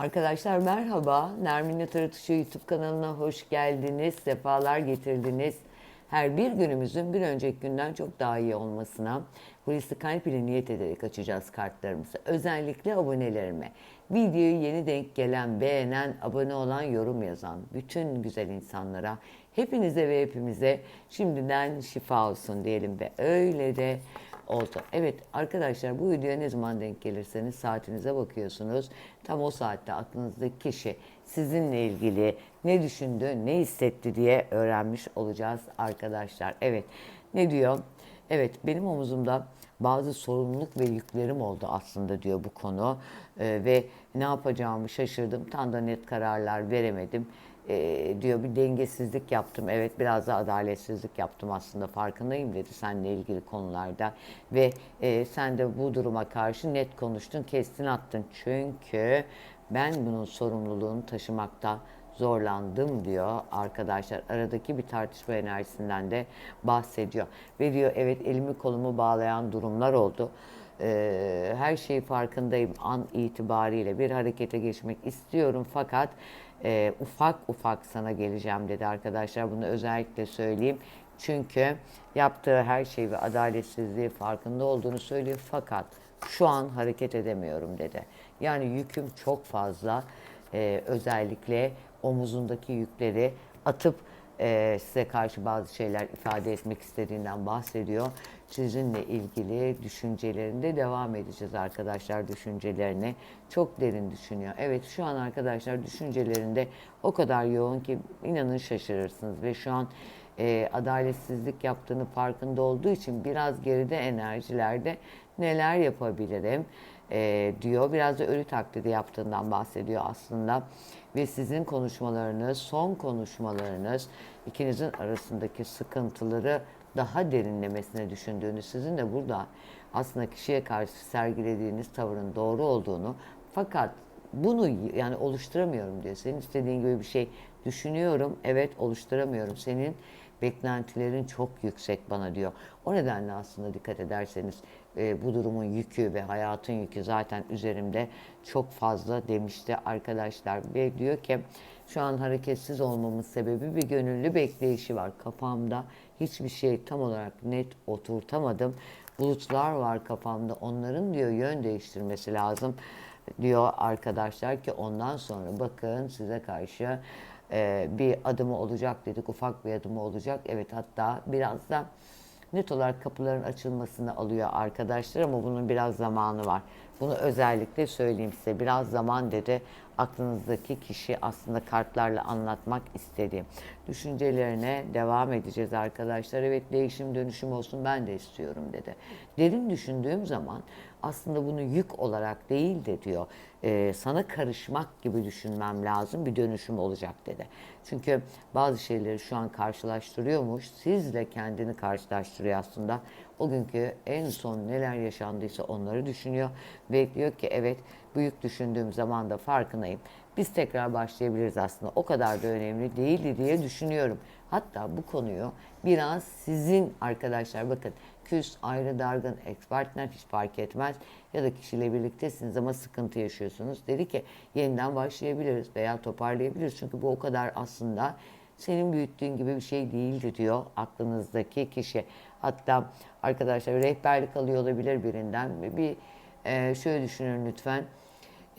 Arkadaşlar merhaba. Nermin Taratışı YouTube kanalına hoş geldiniz. Sefalar getirdiniz. Her bir günümüzün bir önceki günden çok daha iyi olmasına Hulusi Kalp ile niyet ederek açacağız kartlarımızı. Özellikle abonelerime. Videoyu yeni denk gelen, beğenen, abone olan, yorum yazan bütün güzel insanlara, hepinize ve hepimize şimdiden şifa olsun diyelim ve öyle de oldu. Evet arkadaşlar bu videoya ne zaman denk gelirseniz saatinize bakıyorsunuz. Tam o saatte aklınızdaki kişi sizinle ilgili ne düşündü, ne hissetti diye öğrenmiş olacağız arkadaşlar. Evet ne diyor? Evet benim omuzumda bazı sorumluluk ve yüklerim oldu aslında diyor bu konu. Ee, ve ne yapacağımı şaşırdım. Tam da net kararlar veremedim e, diyor bir dengesizlik yaptım. Evet biraz da adaletsizlik yaptım aslında farkındayım dedi seninle ilgili konularda. Ve e, sen de bu duruma karşı net konuştun, kestin attın. Çünkü ben bunun sorumluluğunu taşımakta zorlandım diyor arkadaşlar. Aradaki bir tartışma enerjisinden de bahsediyor. Ve diyor evet elimi kolumu bağlayan durumlar oldu. Ee, her şeyi farkındayım an itibariyle bir harekete geçmek istiyorum fakat e, ufak ufak sana geleceğim dedi arkadaşlar. Bunu özellikle söyleyeyim. Çünkü yaptığı her şey ve adaletsizliği farkında olduğunu söylüyor fakat şu an hareket edemiyorum dedi. Yani yüküm çok fazla. Ee, özellikle omuzundaki yükleri atıp e, size karşı bazı şeyler ifade etmek istediğinden bahsediyor. Sizinle ilgili düşüncelerinde devam edeceğiz arkadaşlar düşüncelerini. Çok derin düşünüyor. Evet şu an arkadaşlar düşüncelerinde o kadar yoğun ki inanın şaşırırsınız ve şu an e, adaletsizlik yaptığını farkında olduğu için biraz geride enerjilerde neler yapabilirim e, diyor. Biraz da ölü taklidi yaptığından bahsediyor aslında. Ve sizin konuşmalarınız, son konuşmalarınız ikinizin arasındaki sıkıntıları daha derinlemesine düşündüğünü, sizin de burada aslında kişiye karşı sergilediğiniz tavırın doğru olduğunu fakat bunu yani oluşturamıyorum diyor. Senin istediğin gibi bir şey düşünüyorum. Evet oluşturamıyorum. Senin beklentilerin çok yüksek bana diyor. O nedenle aslında dikkat ederseniz e, bu durumun yükü ve hayatın yükü zaten üzerimde çok fazla demişti arkadaşlar. Ve diyor ki şu an hareketsiz olmamın sebebi bir gönüllü bekleyişi var. Kafamda hiçbir şey tam olarak net oturtamadım. Bulutlar var kafamda. Onların diyor yön değiştirmesi lazım diyor arkadaşlar ki ondan sonra bakın size karşı e, bir adımı olacak dedik. Ufak bir adımı olacak. Evet hatta biraz da net olarak kapıların açılmasını alıyor arkadaşlar ama bunun biraz zamanı var. Bunu özellikle söyleyeyim size. Biraz zaman dedi aklınızdaki kişi aslında kartlarla anlatmak istedi. Düşüncelerine devam edeceğiz arkadaşlar. Evet değişim dönüşüm olsun ben de istiyorum dedi. Derin düşündüğüm zaman aslında bunu yük olarak değil de diyor e, sana karışmak gibi düşünmem lazım bir dönüşüm olacak dedi. Çünkü bazı şeyleri şu an karşılaştırıyormuş sizle kendini karşılaştırıyor aslında. O günkü en son neler yaşandıysa onları düşünüyor ve diyor ki evet büyük düşündüğüm zaman da farkındayım. Biz tekrar başlayabiliriz aslında. O kadar da önemli değildi diye düşünüyorum. Hatta bu konuyu biraz sizin arkadaşlar bakın küs, ayrı, dargın, ex partner hiç fark etmez. Ya da kişiyle birliktesiniz ama sıkıntı yaşıyorsunuz. Dedi ki yeniden başlayabiliriz veya toparlayabiliriz. Çünkü bu o kadar aslında senin büyüttüğün gibi bir şey değildi diyor aklınızdaki kişi. Hatta arkadaşlar rehberlik alıyor olabilir birinden. Bir e, şöyle düşünün lütfen.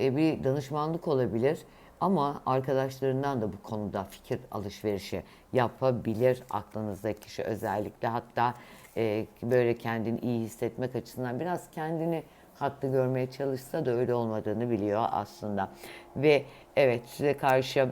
E, bir danışmanlık olabilir. Ama arkadaşlarından da bu konuda fikir alışverişi yapabilir aklınızdaki kişi özellikle. Hatta e, böyle kendini iyi hissetmek açısından biraz kendini haklı görmeye çalışsa da öyle olmadığını biliyor aslında. Ve evet size karşı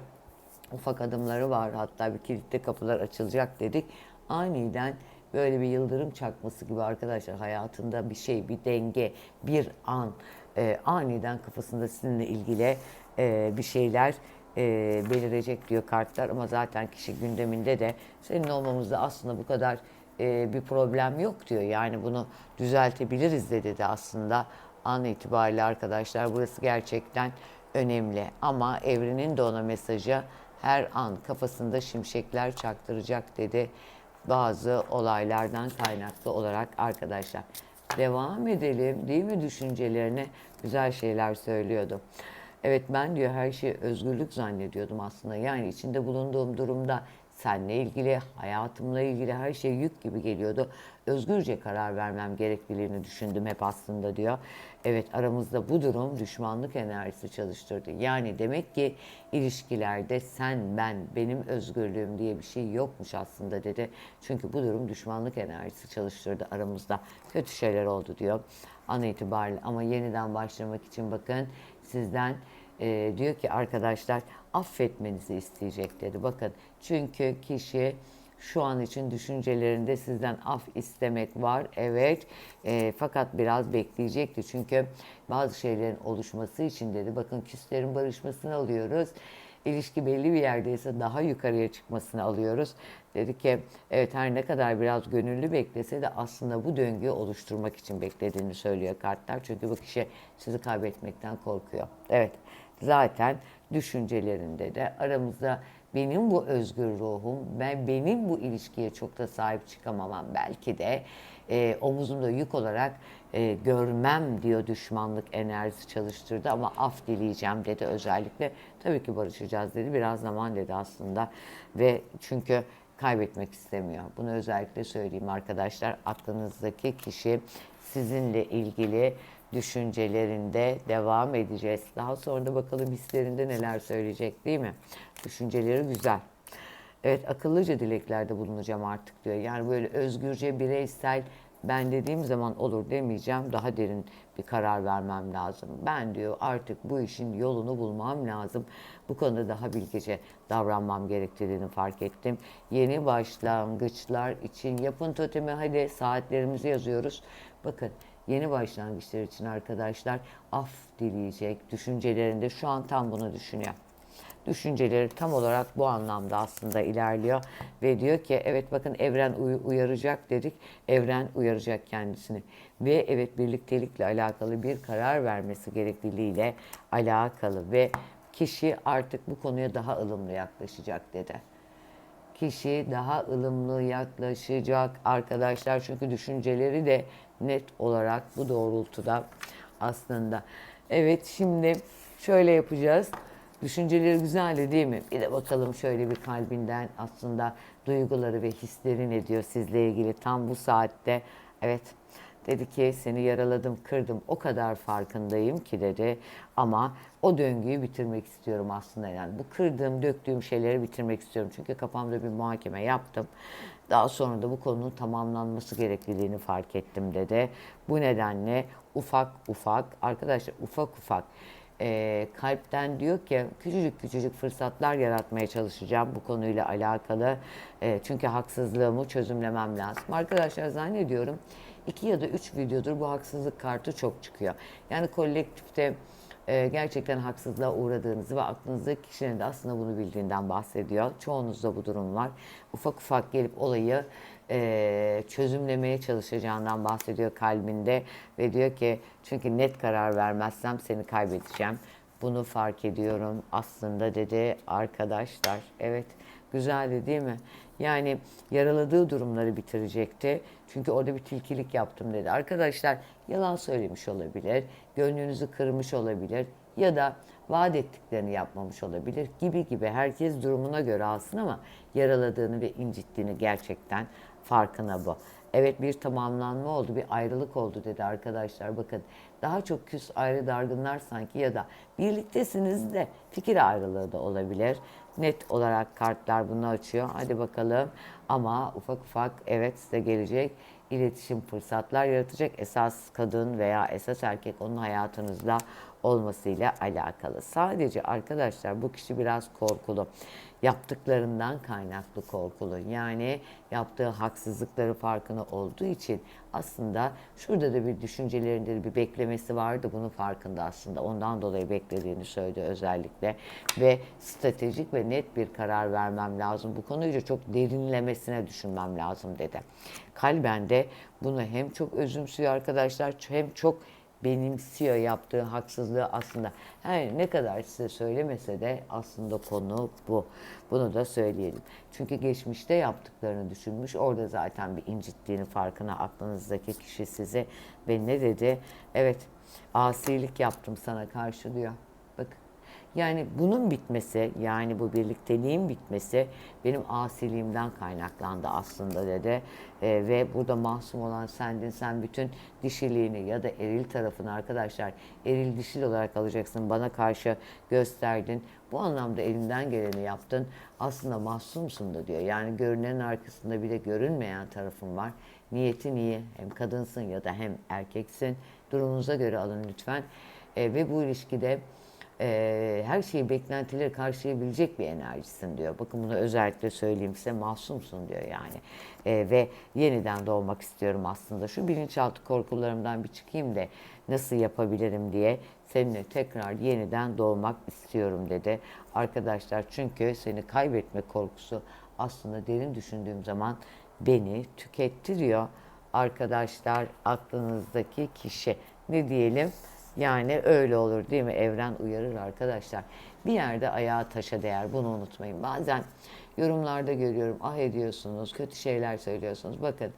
ufak adımları var. Hatta bir kilitli kapılar açılacak dedik. Aniden böyle bir yıldırım çakması gibi arkadaşlar hayatında bir şey, bir denge, bir an e, aniden kafasında sizinle ilgili e, bir şeyler e, belirecek diyor kartlar ama zaten kişi gündeminde de senin olmamızda aslında bu kadar e, bir problem yok diyor. Yani bunu düzeltebiliriz dedi de aslında an itibariyle arkadaşlar burası gerçekten önemli. Ama evrenin de ona mesajı her an kafasında şimşekler çaktıracak dedi bazı olaylardan kaynaklı olarak arkadaşlar. Devam edelim değil mi düşüncelerine güzel şeyler söylüyordu. Evet ben diyor her şeyi özgürlük zannediyordum aslında. Yani içinde bulunduğum durumda seninle ilgili, hayatımla ilgili her şey yük gibi geliyordu. Özgürce karar vermem gerekliliğini düşündüm hep aslında diyor. Evet aramızda bu durum düşmanlık enerjisi çalıştırdı. Yani demek ki ilişkilerde sen, ben, benim özgürlüğüm diye bir şey yokmuş aslında dedi. Çünkü bu durum düşmanlık enerjisi çalıştırdı aramızda. Kötü şeyler oldu diyor an itibariyle. Ama yeniden başlamak için bakın sizden e, diyor ki arkadaşlar affetmenizi isteyecek dedi. Bakın çünkü kişi şu an için düşüncelerinde sizden af istemek var. Evet. E, fakat biraz bekleyecekti. Çünkü bazı şeylerin oluşması için dedi. Bakın küslerin barışmasını alıyoruz. İlişki belli bir yerdeyse daha yukarıya çıkmasını alıyoruz. Dedi ki evet her ne kadar biraz gönüllü beklese de aslında bu döngüyü oluşturmak için beklediğini söylüyor kartlar. Çünkü bu kişi sizi kaybetmekten korkuyor. Evet zaten düşüncelerinde de aramızda benim bu özgür ruhum ben benim bu ilişkiye çok da sahip çıkamamam belki de e, omuzumda yük olarak e, görmem diyor düşmanlık enerjisi çalıştırdı ama af dileyeceğim dedi özellikle. Tabii ki barışacağız dedi biraz zaman dedi aslında ve çünkü kaybetmek istemiyor. Bunu özellikle söyleyeyim arkadaşlar. Aklınızdaki kişi sizinle ilgili düşüncelerinde devam edeceğiz. Daha sonra da bakalım hislerinde neler söyleyecek değil mi? Düşünceleri güzel. Evet akıllıca dileklerde bulunacağım artık diyor. Yani böyle özgürce bireysel ben dediğim zaman olur demeyeceğim. Daha derin bir karar vermem lazım. Ben diyor artık bu işin yolunu bulmam lazım. Bu konuda daha bilgece davranmam gerektiğini fark ettim. Yeni başlangıçlar için yapın totemi hadi saatlerimizi yazıyoruz. Bakın yeni başlangıçlar için arkadaşlar af dileyecek düşüncelerinde şu an tam bunu düşünüyor düşünceleri tam olarak bu anlamda aslında ilerliyor ve diyor ki evet bakın evren uy- uyaracak dedik. Evren uyaracak kendisini ve evet birliktelikle alakalı bir karar vermesi gerekliliğiyle alakalı ve kişi artık bu konuya daha ılımlı yaklaşacak dedi. Kişi daha ılımlı yaklaşacak arkadaşlar çünkü düşünceleri de net olarak bu doğrultuda aslında. Evet şimdi şöyle yapacağız. Düşünceleri güzeldi değil mi? Bir de bakalım şöyle bir kalbinden aslında duyguları ve hisleri ne diyor sizle ilgili tam bu saatte. Evet dedi ki seni yaraladım, kırdım. O kadar farkındayım ki dedi. Ama o döngüyü bitirmek istiyorum aslında. Yani bu kırdığım, döktüğüm şeyleri bitirmek istiyorum. Çünkü kafamda bir muhakeme yaptım. Daha sonra da bu konunun tamamlanması gerekliliğini fark ettim dedi. Bu nedenle ufak ufak, arkadaşlar ufak ufak e, kalpten diyor ki küçücük küçücük fırsatlar yaratmaya çalışacağım bu konuyla alakalı. E, çünkü haksızlığımı çözümlemem lazım. Arkadaşlar zannediyorum iki ya da üç videodur bu haksızlık kartı çok çıkıyor. Yani kolektifte e, gerçekten haksızlığa uğradığınızı ve aklınızdaki kişinin de aslında bunu bildiğinden bahsediyor. Çoğunuzda bu durum var. Ufak ufak gelip olayı e, çözümlemeye çalışacağından bahsediyor kalbinde ve diyor ki çünkü net karar vermezsem seni kaybedeceğim. Bunu fark ediyorum aslında dedi arkadaşlar. Evet güzeldi değil mi? Yani yaraladığı durumları bitirecekti. Çünkü orada bir tilkilik yaptım dedi. Arkadaşlar yalan söylemiş olabilir, gönlünüzü kırmış olabilir ya da vaat ettiklerini yapmamış olabilir gibi gibi herkes durumuna göre alsın ama yaraladığını ve incittiğini gerçekten farkına bu. Evet bir tamamlanma oldu, bir ayrılık oldu dedi arkadaşlar. Bakın daha çok küs ayrı dargınlar sanki ya da birliktesiniz de fikir ayrılığı da olabilir. Net olarak kartlar bunu açıyor. Hadi bakalım ama ufak ufak evet size gelecek iletişim fırsatlar yaratacak. Esas kadın veya esas erkek onun hayatınızda olmasıyla alakalı. Sadece arkadaşlar bu kişi biraz korkulu. Yaptıklarından kaynaklı korkulu. Yani yaptığı haksızlıkları farkına olduğu için aslında şurada da bir düşüncelerinde bir beklemesi vardı. Bunun farkında aslında. Ondan dolayı beklediğini söyledi özellikle. Ve stratejik ve net bir karar vermem lazım. Bu konuyu çok derinlemesine düşünmem lazım dedi. Kalben de bunu hem çok özümsüyor arkadaşlar hem çok benimsiyor yaptığı haksızlığı aslında. Her ne kadar size söylemese de aslında konu bu. Bunu da söyleyelim. Çünkü geçmişte yaptıklarını düşünmüş. Orada zaten bir incittiğini farkına aklınızdaki kişi size ve ne dedi? Evet asilik yaptım sana karşı diyor. Yani bunun bitmesi, yani bu birlikteliğin bitmesi benim asiliğimden kaynaklandı aslında dedi. Ee, ve burada masum olan sendin. Sen bütün dişiliğini ya da eril tarafını arkadaşlar eril dişil olarak alacaksın. Bana karşı gösterdin. Bu anlamda elinden geleni yaptın. Aslında masumsun da diyor. Yani görünenin arkasında bir de görünmeyen tarafın var. Niyetin iyi. Hem kadınsın ya da hem erkeksin. Durumunuza göre alın lütfen. Ee, ve bu ilişkide e, her şeyi beklentileri karşılayabilecek bir enerjisin diyor. Bakın bunu özellikle söyleyeyim size masumsun diyor yani. E, ve yeniden doğmak istiyorum aslında. Şu bilinçaltı korkularımdan bir çıkayım da nasıl yapabilirim diye seninle tekrar yeniden doğmak istiyorum dedi. Arkadaşlar çünkü seni kaybetme korkusu aslında derin düşündüğüm zaman beni tükettiriyor. Arkadaşlar aklınızdaki kişi ne diyelim? Yani öyle olur değil mi? Evren uyarır arkadaşlar. Bir yerde ayağa taşa değer bunu unutmayın. Bazen yorumlarda görüyorum ah ediyorsunuz, kötü şeyler söylüyorsunuz. Bakın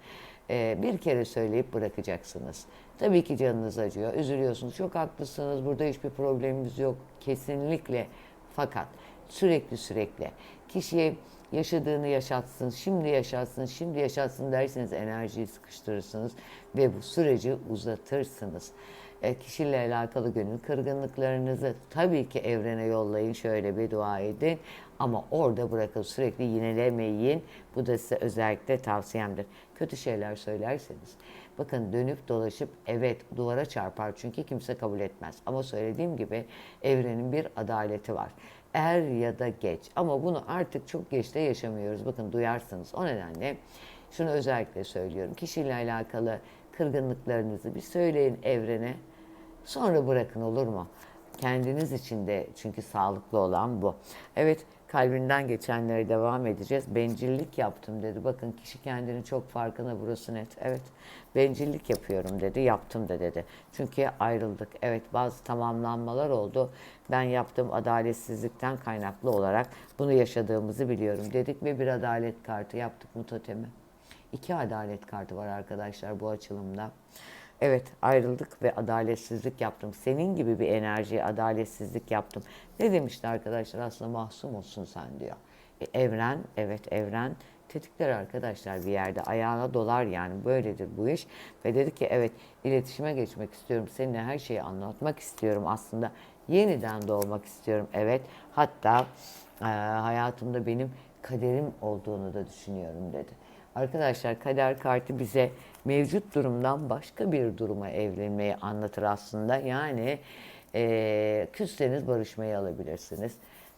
e, bir kere söyleyip bırakacaksınız. Tabii ki canınız acıyor, üzülüyorsunuz. Çok haklısınız, burada hiçbir problemimiz yok. Kesinlikle. Fakat sürekli sürekli kişiye yaşadığını yaşatsın, şimdi yaşatsın, şimdi yaşatsın derseniz enerjiyi sıkıştırırsınız ve bu süreci uzatırsınız. E, kişiyle alakalı gönül kırgınlıklarınızı tabii ki evrene yollayın, şöyle bir dua edin. Ama orada bırakın sürekli yinelemeyin. Bu da size özellikle tavsiyemdir. Kötü şeyler söylerseniz. Bakın dönüp dolaşıp evet duvara çarpar çünkü kimse kabul etmez. Ama söylediğim gibi evrenin bir adaleti var. Er ya da geç ama bunu artık çok geçte yaşamıyoruz. Bakın duyarsınız. O nedenle şunu özellikle söylüyorum. Kişiyle alakalı kırgınlıklarınızı bir söyleyin evrene. Sonra bırakın olur mu? Kendiniz için de çünkü sağlıklı olan bu. Evet kalbinden geçenlere devam edeceğiz. Bencillik yaptım dedi. Bakın kişi kendini çok farkına burası net. Evet bencillik yapıyorum dedi. Yaptım da dedi. Çünkü ayrıldık. Evet bazı tamamlanmalar oldu. Ben yaptığım adaletsizlikten kaynaklı olarak bunu yaşadığımızı biliyorum dedik ve bir adalet kartı yaptık totemi. İki adalet kartı var arkadaşlar bu açılımda. Evet ayrıldık ve adaletsizlik yaptım. Senin gibi bir enerjiye adaletsizlik yaptım. Ne demişti arkadaşlar aslında mahzun olsun sen diyor. E, evren evet evren tetikler arkadaşlar bir yerde ayağına dolar yani böyledir bu iş. Ve dedi ki evet iletişime geçmek istiyorum. Seninle her şeyi anlatmak istiyorum aslında. Yeniden doğmak istiyorum evet. Hatta e, hayatımda benim kaderim olduğunu da düşünüyorum dedi. Arkadaşlar kader kartı bize mevcut durumdan başka bir duruma evlenmeyi anlatır aslında. Yani e, küsseniz barışmayı alabilirsiniz.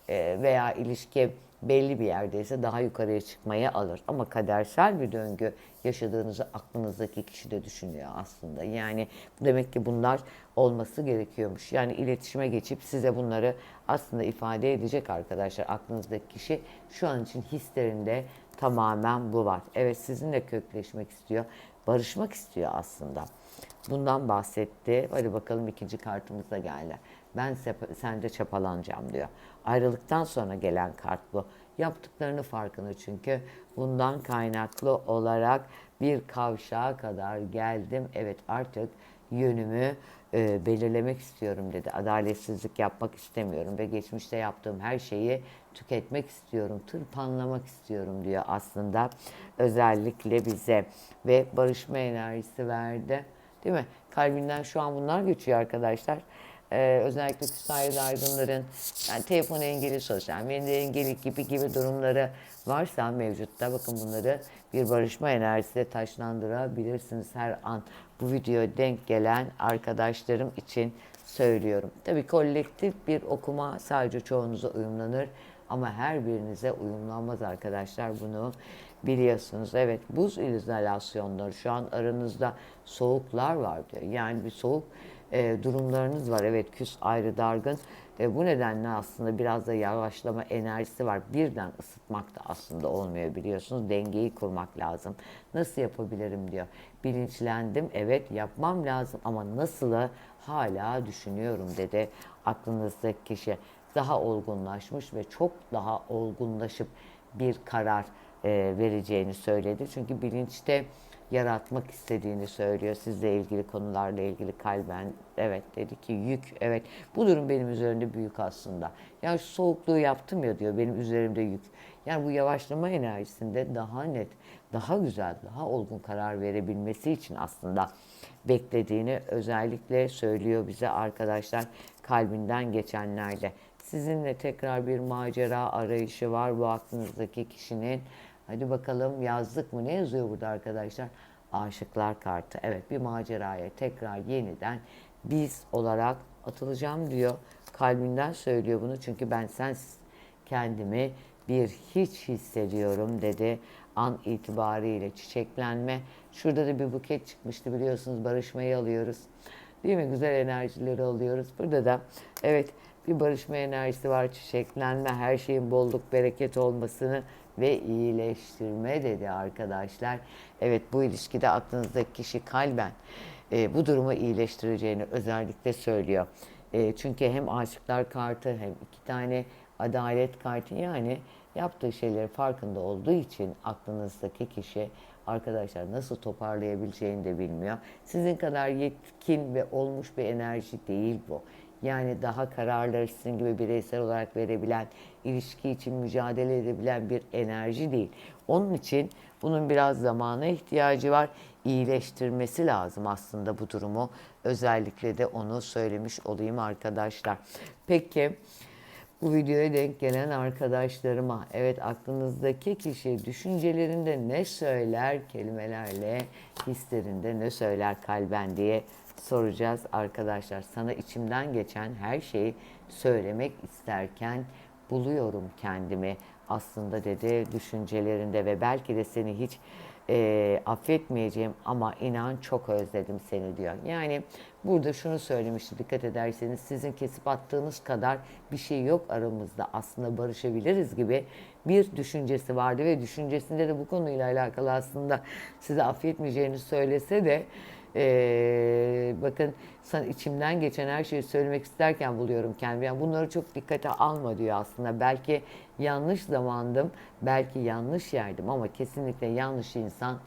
E, veya ilişki belli bir yerdeyse daha yukarıya çıkmayı alır. Ama kadersel bir döngü yaşadığınızı aklınızdaki kişi de düşünüyor aslında. Yani demek ki bunlar olması gerekiyormuş. Yani iletişime geçip size bunları aslında ifade edecek arkadaşlar. Aklınızdaki kişi şu an için hislerinde tamamen bu var. Evet sizinle kökleşmek istiyor. Barışmak istiyor aslında. Bundan bahsetti. Hadi bakalım ikinci kartımız da geldi. Ben sende çapalanacağım diyor. Ayrılıktan sonra gelen kart bu. Yaptıklarını farkında çünkü bundan kaynaklı olarak bir kavşağa kadar geldim. Evet artık yönümü e, belirlemek istiyorum dedi. Adaletsizlik yapmak istemiyorum ve geçmişte yaptığım her şeyi tüketmek istiyorum, tırpanlamak istiyorum diyor aslında özellikle bize ve barışma enerjisi verdi. Değil mi? Kalbinden şu an bunlar geçiyor arkadaşlar. Ee, özellikle küstahide aydınların yani telefon engeli, sosyal medya engeli gibi gibi durumları varsa mevcutta bakın bunları bir barışma enerjisiyle taşlandırabilirsiniz her an. Bu videoya denk gelen arkadaşlarım için söylüyorum. Tabii kolektif bir okuma sadece çoğunuza uyumlanır ama her birinize uyumlanmaz arkadaşlar bunu biliyorsunuz. Evet buz izolasyonları şu an aranızda soğuklar var diyor. Yani bir soğuk e, durumlarınız var. Evet küs ayrı dargın. E, bu nedenle aslında biraz da yavaşlama enerjisi var. Birden ısıtmak da aslında olmuyor biliyorsunuz. Dengeyi kurmak lazım. Nasıl yapabilirim diyor. Bilinçlendim. Evet yapmam lazım ama nasılı hala düşünüyorum dedi aklınızdaki kişi. Daha olgunlaşmış ve çok daha olgunlaşıp bir karar e, vereceğini söyledi. Çünkü bilinçte yaratmak istediğini söylüyor. Sizle ilgili konularla ilgili kalben evet dedi ki yük evet bu durum benim üzerimde büyük aslında. Ya şu soğukluğu yaptım ya diyor benim üzerimde yük. Yani bu yavaşlama enerjisinde daha net, daha güzel, daha olgun karar verebilmesi için aslında beklediğini özellikle söylüyor bize arkadaşlar kalbinden geçenlerde. Sizinle tekrar bir macera arayışı var bu aklınızdaki kişinin. Hadi bakalım yazdık mı? Ne yazıyor burada arkadaşlar? Aşıklar kartı. Evet bir maceraya tekrar yeniden biz olarak atılacağım diyor. Kalbinden söylüyor bunu çünkü ben sensiz kendimi bir hiç hissediyorum dedi. An itibariyle çiçeklenme. Şurada da bir buket çıkmıştı biliyorsunuz barışmayı alıyoruz. Değil mi? Güzel enerjileri alıyoruz. Burada da evet bir barışma enerjisi var. Çiçeklenme, her şeyin bolluk, bereket olmasını ve iyileştirme dedi arkadaşlar. Evet bu ilişkide aklınızdaki kişi kalben e, bu durumu iyileştireceğini özellikle söylüyor. E, çünkü hem aşıklar kartı hem iki tane adalet kartı yani yaptığı şeyleri farkında olduğu için aklınızdaki kişi arkadaşlar nasıl toparlayabileceğini de bilmiyor. Sizin kadar yetkin ve olmuş bir enerji değil bu. Yani daha kararları sizin gibi bireysel olarak verebilen, ilişki için mücadele edebilen bir enerji değil. Onun için bunun biraz zamana ihtiyacı var. İyileştirmesi lazım aslında bu durumu. Özellikle de onu söylemiş olayım arkadaşlar. Peki bu videoya denk gelen arkadaşlarıma, evet aklınızdaki kişi düşüncelerinde ne söyler kelimelerle, hislerinde ne söyler kalben diye soracağız arkadaşlar. Sana içimden geçen her şeyi söylemek isterken buluyorum kendimi aslında dedi düşüncelerinde ve belki de seni hiç e, affetmeyeceğim ama inan çok özledim seni diyor. Yani burada şunu söylemişti dikkat ederseniz sizin kesip attığınız kadar bir şey yok aramızda aslında barışabiliriz gibi bir düşüncesi vardı ve düşüncesinde de bu konuyla alakalı aslında size affetmeyeceğini söylese de ee, bakın sana içimden geçen her şeyi söylemek isterken buluyorum kendimi. Yani bunları çok dikkate alma diyor aslında. Belki yanlış zamandım, belki yanlış yerdim ama kesinlikle yanlış insan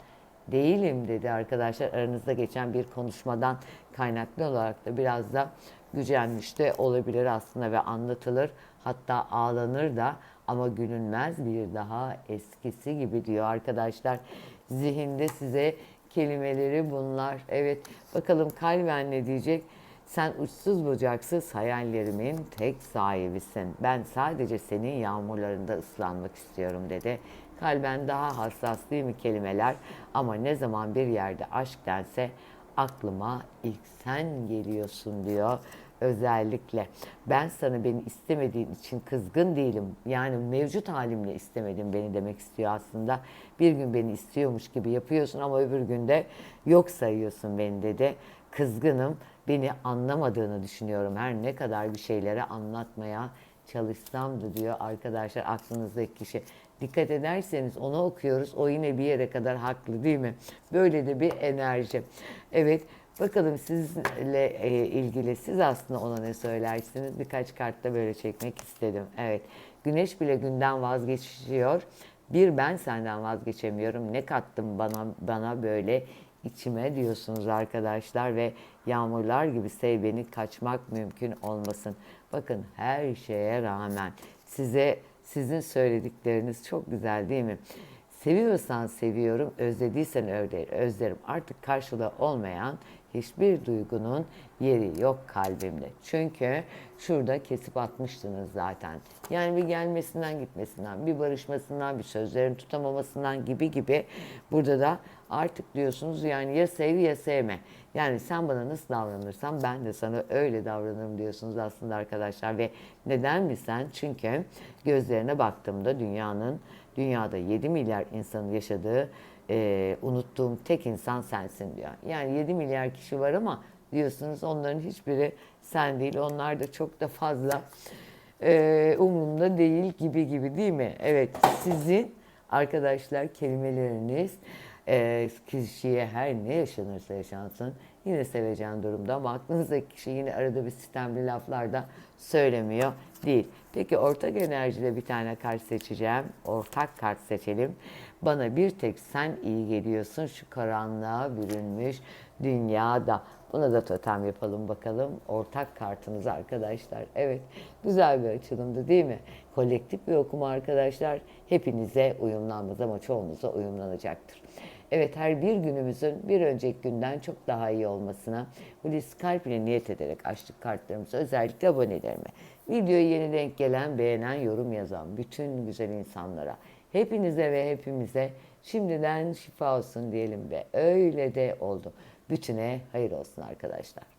değilim dedi arkadaşlar. Aranızda geçen bir konuşmadan kaynaklı olarak da biraz da gücenmiş de olabilir aslında ve anlatılır. Hatta ağlanır da ama gülünmez bir daha eskisi gibi diyor arkadaşlar. Zihinde size kelimeleri bunlar. Evet bakalım kalben ne diyecek? Sen uçsuz bucaksız hayallerimin tek sahibisin. Ben sadece senin yağmurlarında ıslanmak istiyorum dedi. Kalben daha hassas değil mi kelimeler? Ama ne zaman bir yerde aşk dense aklıma ilk sen geliyorsun diyor özellikle. Ben sana beni istemediğin için kızgın değilim. Yani mevcut halimle istemedin beni demek istiyor aslında. Bir gün beni istiyormuş gibi yapıyorsun ama öbür günde yok sayıyorsun beni dedi. Kızgınım, beni anlamadığını düşünüyorum. Her ne kadar bir şeylere anlatmaya çalışsam da diyor arkadaşlar aklınızdaki kişi. Dikkat ederseniz onu okuyoruz. O yine bir yere kadar haklı değil mi? Böyle de bir enerji. Evet Bakalım sizle e, ilgili siz aslında ona ne söylersiniz? Birkaç kartta böyle çekmek istedim. Evet. Güneş bile günden vazgeçiyor. Bir ben senden vazgeçemiyorum. Ne kattım bana bana böyle içime diyorsunuz arkadaşlar ve yağmurlar gibi sev beni kaçmak mümkün olmasın. Bakın her şeye rağmen size sizin söyledikleriniz çok güzel değil mi? Seviyorsan seviyorum, özlediysen özlerim. Artık karşılığı olmayan hiçbir duygunun yeri yok kalbimde. Çünkü şurada kesip atmıştınız zaten. Yani bir gelmesinden gitmesinden, bir barışmasından, bir sözlerin tutamamasından gibi gibi burada da artık diyorsunuz yani ya sev ya sevme. Yani sen bana nasıl davranırsan ben de sana öyle davranırım diyorsunuz aslında arkadaşlar ve neden mi sen? Çünkü gözlerine baktığımda dünyanın dünyada 7 milyar insanın yaşadığı e, unuttuğum tek insan sensin diyor. Yani 7 milyar kişi var ama diyorsunuz onların hiçbiri sen değil. Onlar da çok da fazla e, umurumda değil gibi gibi değil mi? Evet sizin arkadaşlar kelimeleriniz e, kişiye her ne yaşanırsa yaşansın yine seveceğin durumda ama aklınızdaki kişi yine arada bir sistemli laflar da söylemiyor. değil. Peki ortak enerjide bir tane kart seçeceğim. Ortak kart seçelim. Bana bir tek sen iyi geliyorsun şu karanlığa bürünmüş dünyada. Buna da totem yapalım bakalım. Ortak kartınız arkadaşlar. Evet güzel bir açılımdı değil mi? Kolektif bir okuma arkadaşlar. Hepinize uyumlanmaz ama çoğunuza uyumlanacaktır. Evet her bir günümüzün bir önceki günden çok daha iyi olmasına Hulusi Kalp ile niyet ederek açtık kartlarımızı özellikle abonelerime. Videoyu yeni denk gelen, beğenen, yorum yazan bütün güzel insanlara, hepinize ve hepimize şimdiden şifa olsun diyelim ve öyle de oldu. Bütüne hayır olsun arkadaşlar.